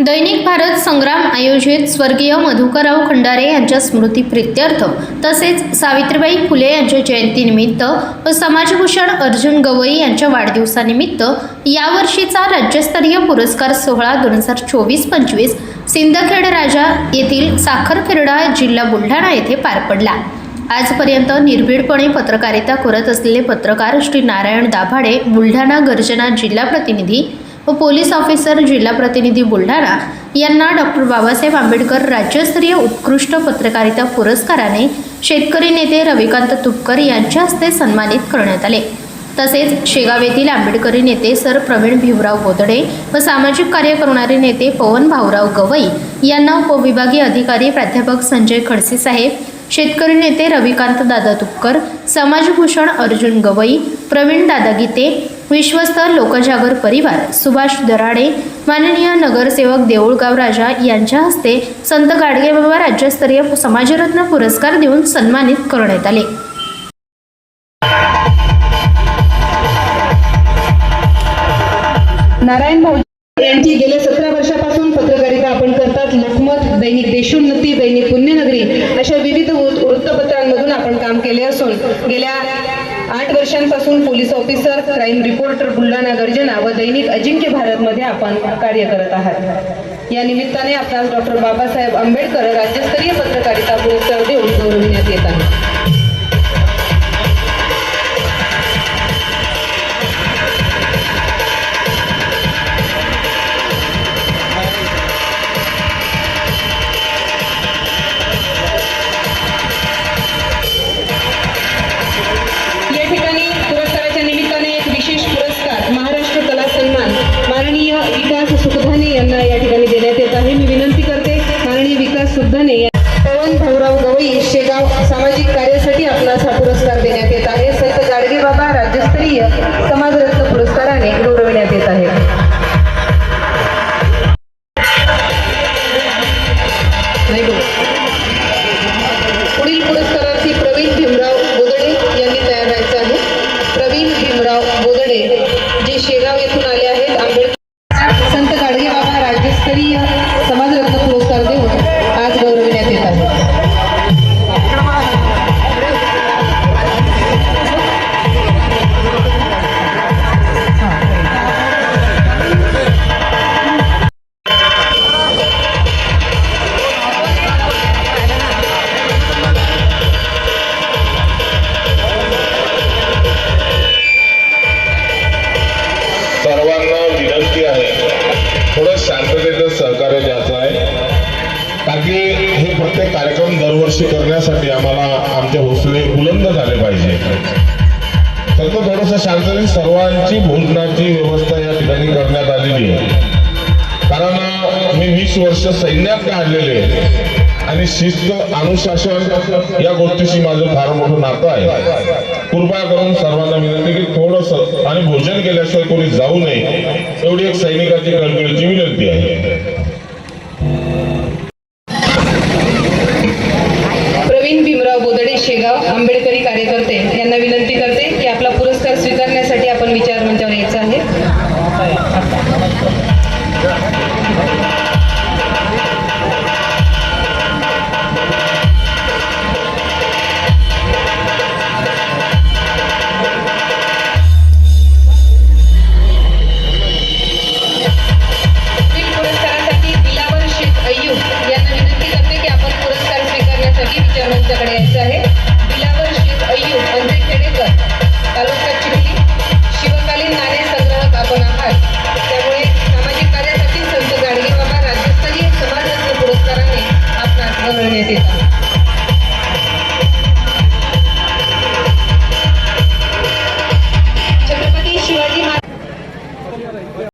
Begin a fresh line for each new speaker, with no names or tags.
दैनिक भारत संग्राम आयोजित स्वर्गीय मधुकरराव खंडारे यांच्या स्मृतीप्रित्यर्थ तसेच सावित्रीबाई फुले यांच्या जयंतीनिमित्त व समाजभूषण अर्जुन गवई यांच्या वाढदिवसानिमित्त यावर्षीचा राज्यस्तरीय पुरस्कार सोहळा दोन हजार चोवीस पंचवीस सिंदखेड राजा येथील साखरखेरडा जिल्हा बुलढाणा येथे पार पडला. आजपर्यंत निर्भीडपणे पत्रकारिता करत असलेले पत्रकार श्री नारायण दाभाडे बुलढाणा गर्जना जिल्हा प्रतिनिधी व पोलीस ऑफिसर जिल्हा प्रतिनिधी बुलढाणा यांना डॉक्टर बाबासाहेब आंबेडकर राज्यस्तरीय उत्कृष्ट पत्रकारिता पुरस्काराने शेतकरी नेते रविकांत तुपकर यांच्या हस्ते सन्मानित करण्यात आले. तसेच शेगाव येथील आंबेडकरी नेते सर प्रवीण भीमराव गोदडे व सामाजिक कार्य करणारे नेते पवन भाऊराव गवई यांना उपविभागीय अधिकारी प्राध्यापक संजय खडसे साहेब शेतकरी नेते रविकांत दादा तुपकर समाजभूषण अर्जुन गवई प्रवीण दादा गीते विश्वस्त लोकजागर परिवार सुभाष दराडे माननीय नगरसेवक देऊळगाव राजा यांच्या हस्ते संत गाडगेबाबा राज्यस्तरीय समाजरत्न पुरस्कार देऊन सन्मानित करण्यात आले.
नारायण भाऊ यांची गेल्या सतरा वर्षापासून पत्रकारिता आपण करतात. लोकमत दैनिक देशोन्नती दैनिक पुण्यनगरी अशा विविध वृत्तपत्रांमधून आपण काम केले असून गेल्या आठ वर्षांपासून police officer crime reporter Buldhana Garjana व दैनिक अजिंक्य भारतमध्ये आपण कार्य करत आहात. या निमित्ताने आपणास डॉक्टर बाबासाहेब आंबेडकर राज्यस्तरीय पत्रकारिता पुरस्कार देऊन गौरविण्यात येत आहे. सुखधाने यांना या ठिकाणी देण्यात येत आहे. मी विनंती करते माननीय विकास सुखधाने समाजरत्न पुरस्कार देऊन आज गौरविण्यात येत आहे.
सर्वांना विनंती आहे. थोडं शांततेचं सहकार्य द्यायचं आहे. कारण की हे प्रत्येक कार्यक्रम दरवर्षी करण्यासाठी आम्हाला आमचे हौसले बुलंद झाले पाहिजे. तर तो थोडंसं शांततेत सर्वांची भोजनाची व्यवस्था या ठिकाणी करण्यात आलेली आहे. कारण मी वीस वर्ष सैन्यात काढलेले आहे. आणि शिस्त अनुशासन या गोष्टीशी माझं फार मोठं नातं आहे. कृपया करून सर्वांना विनंती की थोडस आणि भोजन केल्याशिवाय कोणी जाऊ नये एवढी एक सैनिकाची कळकळीची विनंती आहे.
प्रवीण भीमराव शेगाव आंबेडकरी कार्यकर्ते यांना विनंती करते की आपला पुरस्कार स्वीकारण्यासाठी आपण विचार आहे. त्यांच्याकडे यायचं आहे. दिलावर शेख अय्यू मंत्री खेडेकर तालुका